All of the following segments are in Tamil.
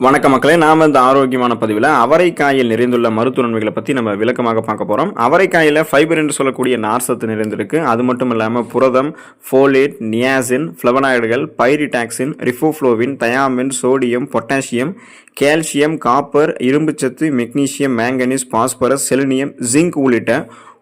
வணக்க மக்களே நாம் இந்த ஆரோக்கியமான பதிவில் அவரைக்காயில் நிறைந்துள்ள மருத்துவ நன்மைகளை பற்றி நம்ம விளக்கமாக பார்க்க போகிறோம் அவரைக்காயில் ஃபைபர் என்று சொல்லக்கூடிய நார்சத்து நிறைந்திருக்கு. அது மட்டும் இல்லாமல் புரதம் folate niacin ஃப்ளவனாய்டுகள் pyridoxine riboflavin thiamine sodium potassium calcium copper இரும்புச்சத்து magnesium manganese phosphorus selenium zinc உள்ளிட்ட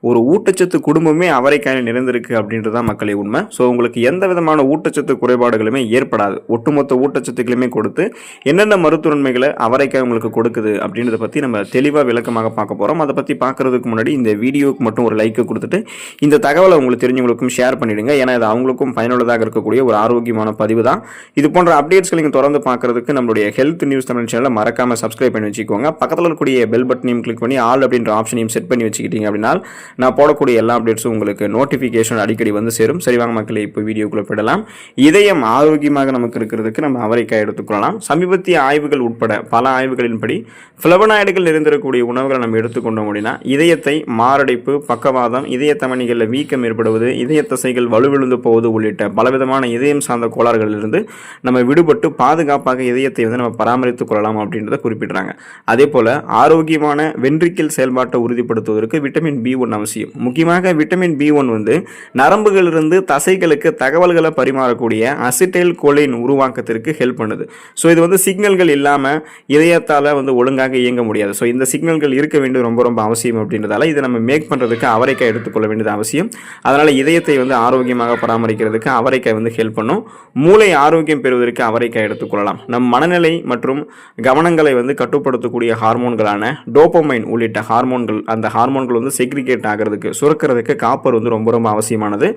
ஒரு ஊட்டச்சத்து குடும்பமே அவரைக்காயில் நிறைந்திருக்கு அப்படின்றது தான் மக்களே உண்மை. ஸோ உங்களுக்கு எந்த விதமான ஊட்டச்சத்து குறைபாடுகளுமே ஏற்படாது. ஒட்டுமொத்த ஊட்டச்சத்துக்களுமே கொடுத்து என்னென்ன மருத்துவன்மைகளை அவரைக்காய் உங்களுக்கு கொடுக்குது அப்படின்றத பற்றி நம்ம தெளிவாக விளக்கமாக பார்க்க போகிறோம் அதை பற்றி பார்க்கறதுக்கு முன்னாடி இந்த வீடியோவுக்கு மட்டும் ஒரு லைக்கை கொடுத்துட்டு இந்த தகவலை உங்களுக்கு தெரிஞ்சவங்களுக்கும் ஷேர் பண்ணிவிடுங்க ஏன்னா இது அவங்களுக்கும் பயனுள்ளதாக இருக்கக்கூடிய ஒரு ஆரோக்கியமான பதிவு தான். இது போன்ற அப்டேட்ஸ்களை நீங்கள் தொடர்ந்து பார்க்குறதுக்கு நம்மளுடைய ஹெல்த் நியூஸ் தமிழ் சேனலை மறக்காமல் சப்ஸ்கிரைப் பண்ணி வச்சுக்கோங்க. பக்கத்தில் இருக்கக்கூடிய பெல் பட்டனையும் கிளிக் பண்ணி ஆல் அப்படின்ற ஆப்ஷனையும் செட் பண்ணி வச்சுக்கிட்டீங்க அப்படின்னா நான் போடக்கூடிய எல்லா அப்டேட்ஸும் உங்களுக்கு நோட்டிஃபிகேஷன் அடிக்கடி வந்து சேரும். சரி வாங்க இப்போ வீடியோக்குள்ளே போயிடலாம். இதயம் ஆரோக்கியமாக நமக்கு இருக்கிறதுக்கு நம்ம அவரைக்காய் எடுத்துக்கொள்ளலாம் சமீபத்திய ஆய்வுகள் உட்பட பல ஆய்வுகளின்படி ஃப்ளவனாய்டுகள் நிறைந்திருக்கக்கூடிய உணவுகளை நம்ம எடுத்துக்கொண்டோம் அப்படின்னா இதயத்தை மாரடைப்பு பக்கவாதம் இதய தமணிகளில் வீக்கம் ஏற்படுவது இதய தசைகள் வலுவிழுந்து போவது உள்ளிட்ட பலவிதமான இதயம் சார்ந்த கோளாறுகளிலிருந்து நம்ம விடுபட்டு பாதுகாப்பாக இதயத்தை வந்து நம்ம பராமரித்துக் கொள்ளலாம் அப்படின்றத குறிப்பிடுறாங்க. அதே போல் ஆரோக்கியமான வென்றிக்கல் செயல்பாட்டை உறுதிப்படுத்துவதற்கு விட்டமின் பி ஒன் அவசியம். முக்கியமாக விட்டமின் பி ஒன் வந்து நரம்புகளிலிருந்து தசைகளுக்கு தகவல்களை பரிமாறக்கூடிய அசிட்டைல் கோலின் உருவாக்கத்திற்கு ஹெல்ப் பண்ணுது. ஸோ இது வந்து சிக்னல்கள் இல்லாமல் இதயத்தால் வந்து ஒழுங்காக இயங்க முடியாது. ஸோ இந்த சிக்னல்கள் இருக்க வேண்டியது ரொம்ப ரொம்ப அவசியம் அப்படின்றதால இதை நம்ம மேக் பண்ணுறதுக்கு அவரைக்காய் எடுத்துக்கொள்ள வேண்டியது அவசியம். அதனால் இதயத்தை வந்து ஆரோக்கியமாக பராமரிக்கிறதுக்கு அவரைக்காய் வந்து ஹெல்ப் பண்ணும். மூளை ஆரோக்கியம் பெறுவதற்கு அவரைக்காய் எடுத்துக்கொள்ளலாம். நம் மனநிலை மற்றும் கவனங்களை வந்து கட்டுப்படுத்தக்கூடிய ஹார்மோன்களான டோப்பமைன் உள்ளிட்ட ஹார்மோன்கள் அந்த ஹார்மோன்கள் வந்து செக்ரிகேட் ஆகிறதுக்கு சுரக்கிறதுக்கு காப்பர் வந்து ரொம்ப ரொம்ப அவசியமானது.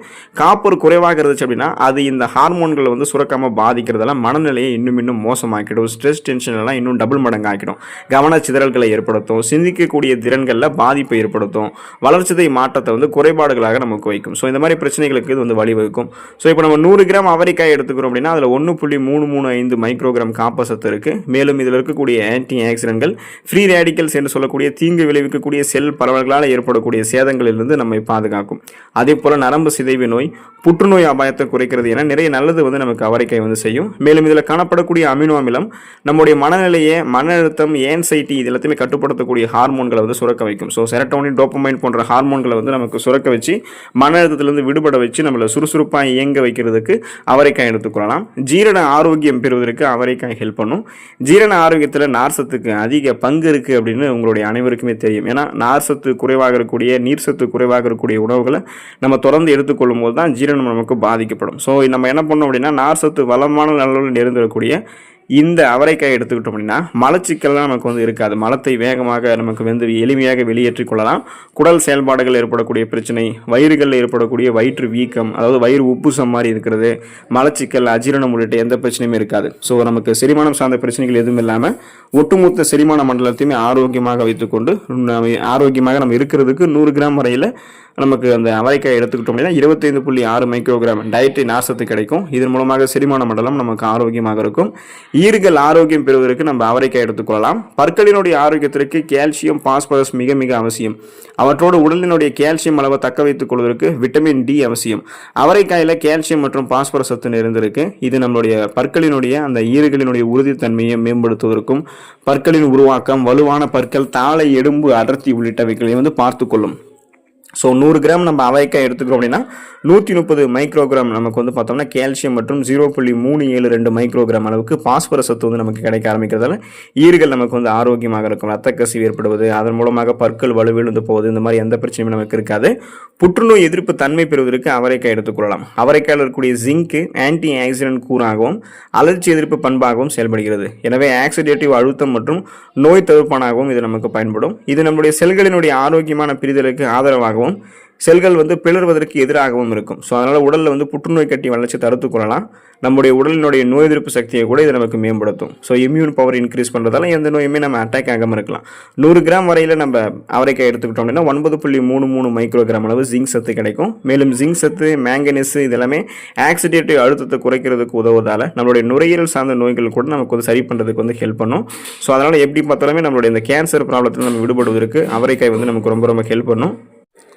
காப்பர் குறைவாக இருந்துச்சு அப்படின்னா அது இந்த ஹார்மோன்களை வந்து சுரக்காமல் பாதிக்கிறதால மனநிலையை இன்னும் இன்னும் மோசமாக்கிடும். ஸ்ட்ரெஸ் டென்ஷன் எல்லாம் இன்னும் டபுள் மடங்கு ஆக்கிடும் கவனச்சிதறல்களை ஏற்படுத்தும். சிந்திக்கக்கூடிய திறன்களில் பாதிப்பை ஏற்படுத்தும். வளர்ச்சிதை மாற்றத்தை வந்து குறைபாடுகளாக நமக்கு வைக்கும். ஸோ இந்த மாதிரி பிரச்சனைகளுக்கு இது வந்து வழிவகுக்கும். ஸோ இப்போ நம்ம நூறு கிராம் அவரைக்காய் எடுத்துக்கிறோம் அப்படின்னா அதில் ஒன்று புள்ளி மூணு மூணு ஐந்து மைக்ரோகிராம் காப்பர் சத்து இருக்குது மேலும் இதில் இருக்கக்கூடிய ஆன்டி ஆக்சிடென்ட்கள் ஃப்ரீ ரேடிக்கல்ஸ் என்று சொல்லக்கூடிய தீங்கு விளைவிக்கக்கூடிய செல் பரவல்களால் ஏற்படக்கூடிய சேதங்களிலிருந்து நம்மை பாதுகாக்கும். அதே போல் நரம்பு சிதைவு நோய் புற்றுநோய் அபாயத்தை குறைக்கிறது என நிறைய நல்லது வந்து நமக்கு அவரைக்காய் வந்து செய்யும். மேலும் இதில் காணப்படக்கூடிய அமினோ அமிலம் நம்முடைய மனநிலையை மன அழுத்தம் ஏன்சைட்டி இது எல்லாத்தையுமே கட்டுப்படுத்தக்கூடிய ஹார்மோன்களை வந்து சுரக்க வைக்கும். ஸோ செரட்டோனின் டோப்பமைன் போன்ற ஹார்மோன்களை வந்து நமக்கு சுரக்க வச்சு மன அழுத்தத்திலிருந்து விடுபட வச்சு நம்மளை சுறுசுறுப்பாக இயங்க வைக்கிறதுக்கு அவரைக்காய் எடுத்துக்கொள்ளலாம் ஜீரண ஆரோக்கியம் பெறுவதற்கு அவரைக்காய் ஹெல்ப் பண்ணும். ஜீரண ஆரோக்கியத்தில் நார்சத்துக்கு அதிக பங்கு இருக்குது அப்படின்னு உங்களுடைய அனைவருக்குமே தெரியும். ஏன்னா நார்சத்து குறைவாக இருக்கக்கூடிய நீர் சத்து குறைவாக இருக்கக்கூடிய உணவுகளை நம்ம தொடர்ந்து எடுத்துக்கொள்ளும் போது தான் ஜீரணம் நமக்கு பாதிக்கப்படும். ஸோ நம்ம என்ன பண்ணோம் அப்படின்னா நார் சத்து வளமான நல்ல நிறைந்திருக்கக்கூடிய இந்த அவரைக்காய் எடுத்துக்கிட்டோம் அப்படின்னா மலச்சிக்கல்லாம் நமக்கு வந்து இருக்காது. மலத்தை வேகமாக நமக்கு வந்து எளிமையாக வெளியேற்றிக் கொள்ளலாம். குடல் செயல்பாடுகள் ஏற்படக்கூடிய பிரச்சனை வயிறுகளில் ஏற்படக்கூடிய வயிற்று வீக்கம் அதாவது வயிறு உப்புசம் மாதிரி இருக்கிறது மலச்சிக்கல் அஜீரணம் உள்ளிட்ட எந்த பிரச்சனையுமே இருக்காது. ஸோ நமக்கு செரிமானம் சார்ந்த பிரச்சனைகள் எதுவும் இல்லாமல் ஒட்டுமொத்த செரிமான மண்டலத்தையுமே ஆரோக்கியமாக வைத்துக்கொண்டு ஆரோக்கியமாக நம்ம இருக்கிறதுக்கு நூறு கிராம் வரையில் நமக்கு அந்த அவரைக்காய் எடுத்துக்கிட்டோம் அப்படின்னா இருபத்தைந்து புள்ளி ஆறு மைக்ரோகிராம் டயட்டரி நாசத்து கிடைக்கும். இதன் மூலமாக செரிமான மண்டலம் நமக்கு ஆரோக்கியமாக இருக்கும். ஈறுகள் ஆரோக்கியம் பெறுவதற்கு நம்ம அவரைக்காய் எடுத்துக்கொள்ளலாம். பற்களினுடைய ஆரோக்கியத்திற்கு கால்சியம் பாஸ்பரஸ் மிக மிக அவசியம். அவற்றோடு உடலினுடைய கால்சியம் அளவை தக்க வைத்துக் கொள்வதற்கு விட்டமின் டி அவசியம். அவரைக்காயில் கால்சியம் மற்றும் பாஸ்பரஸ் சத்து நிறைந்திருக்கு. இது நம்மளுடைய பற்களினுடைய அந்த ஈறுகளினுடைய உறுதித்தன்மையை மேம்படுத்துவதற்கும் பற்களின் உருவாக்கம் வலுவான பற்கள் தாளை எலும்பு அடர்த்தி உள்ளிட்டவைகளை வந்து பார்த்துக்கொள்ளும் ஸோ நூறு கிராம் நம்ம அவரைக்காய் எடுத்துக்கிறோம் அப்படின்னா நூற்றி முப்பது மைக்ரோகிராம் நமக்கு வந்து பார்த்தோம்னா கால்சியம் மற்றும் ஜீரோ புள்ளி மூணு ஏழு ரெண்டு மைக்ரோகிராம் அளவுக்கு பாஸ்பரஸ் சத்து வந்து நமக்கு கிடைக்க ஆரம்பிக்கிறதால ஈறுகள் நமக்கு வந்து ஆரோக்கியமாக இருக்கும். ரத்த கசிவு ஏற்படுவது அதன் மூலமாக பற்கள் வலுவிழுந்து போவது இந்த மாதிரி எந்த பிரச்சனையும் நமக்கு இருக்காது. புற்றுநோய் எதிர்ப்பு தன்மை பெறுவதற்கு அவரைக்காய் எடுத்துக்கொள்ளலாம் அவரைக்காயில் இருக்கக்கூடிய ஜிங்க்கு ஆன்டி ஆக்சிடென்ட் கூறாகவும் அலர்ச்சி எதிர்ப்பு பண்பாகவும் செயல்படுகிறது. எனவே ஆக்சிடேட்டிவ் அழுத்தம் மற்றும் நோய் தடுப்பானாகவும் இது நமக்கு பயன்படும். இது நம்முடைய செல்களினுடைய ஆரோக்கியமான பிரிதலுக்கு ஆதரவாகவும் செல்கள் வந்து பிளர்வதற்கு எதிராகவும் இருக்கும். ஸோ அதனால் உடலில் வந்து புற்றுநோய் கட்டி வளர்ச்சி தடுத்து கொள்ளலாம். நம்முடைய உடலினுடைய நோய் எதிர்ப்பு சக்தியை கூட இது நமக்கு மேம்படுத்தும். ஸோ இம்யூன் பவர் இன்க்ரீஸ் பண்ணுறதால எந்த நோயுமே நம்ம அட்டாக் ஆகாமல் இருக்கலாம். நூறு கிராம் வரையில் நம்ம அவரைக்காய் எடுத்துக்கிட்டோம் அப்படின்னா ஒன்பது புள்ளி மூணு மூணு மைக்ரோகிராம் அளவு ஜிங்க் சத்து கிடைக்கும். மேலும் ஜிங்க் சத்து மேங்கனீஸ் இதெல்லாமே ஆக்சிடேட்டிவ் அழுத்தத்தை குறைக்கிறதுக்கு உதவுவதால் நம்மளுடைய நுரையீரல் சார்ந்த நோய்கள் கூட நமக்கு வந்து சரி பண்ணுறதுக்கு வந்து ஹெல்ப் பண்ணும். ஸோ அதனால் எப்படி பார்த்தாலுமே நம்மளுடைய இந்த கேன்சர் ப்ராப்ளத்தில் நம்ம விடுபடுவதற்கு அவரைக்காய் வந்து நமக்கு ரொம்ப ரொம்ப ஹெல்ப் பண்ணும்.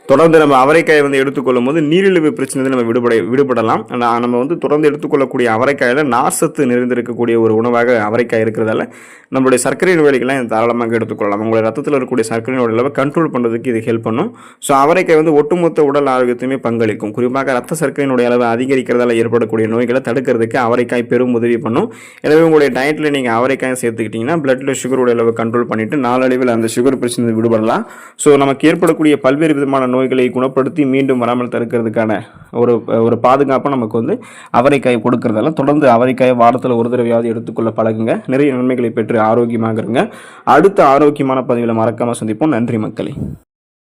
தொடர்ந்து நம்ம அவரைக்காயை வந்து எடுத்துக்கொள்ளும் போது நீரிழிவு பிரச்சனை நம்ம விடுபட விடுபடலாம். ஆனா, நம்ம வந்து தொடர்ந்து எடுத்துக்கொள்ளக்கூடிய அவரைக்காயில் நார்சத்து நிறைந்திருக்கக்கூடிய ஒரு உணவாக அவரைக்காய் இருக்கிறதால நம்மளுடைய சர்க்கரை நோய்கள்லாம் தாராளமாக எடுத்துக்கொள்ளலாம். உங்களுடைய ரத்தத்தில் இருக்கக்கூடிய சர்க்கரை நோய் அளவை கண்ட்ரோல் பண்ணுறதுக்கு இது ஹெல்ப் பண்ணும். ஸோ அவரைக்காய் வந்து ஒட்டுமொத்த உடல் ஆரோக்கியத்தையுமே பங்களிக்கும். குறிப்பாக ரத்த சர்க்கரையினுடைய அளவை அதிகரிக்கிறதால ஏற்படக்கூடிய நோய்களை தடுக்கிறதுக்கு அவரைக்காய் பெரும் உதவி பண்ணும். எனவே உங்களுடைய டயட்டில் நீங்கள் அவரைக்காய் சேர்த்துக்கிட்டிங்கன்னா பிளட்டில் சுகருடைய அளவை கண்ட்ரோல் பண்ணிவிட்டு நாளடைவில் அந்த சுகர் பிரச்சனை விடுபடலாம். ஸோ நமக்கு ஏற்படக்கூடிய பல்வேறு விதமான நோய்களை குணப்படுத்தி மீண்டும் வராமல் தடுக்கிறதுக்கான ஒரு ஒரு பாதுகாப்பை நமக்கு வந்து அவரைக்காய் கொடுக்கறதால தொடர்ந்து அவரைக்காயை வாரத்தில் ஒரு தடவையாவது எடுத்துக்கொள்ள பழகுங்க. நிறைய நன்மைகளை பெற்று ஆரோக்கியமாக இருங்க அடுத்த ஆரோக்கியமான பதிவில் மறக்காமல் சந்திப்போம். நன்றி மக்களே.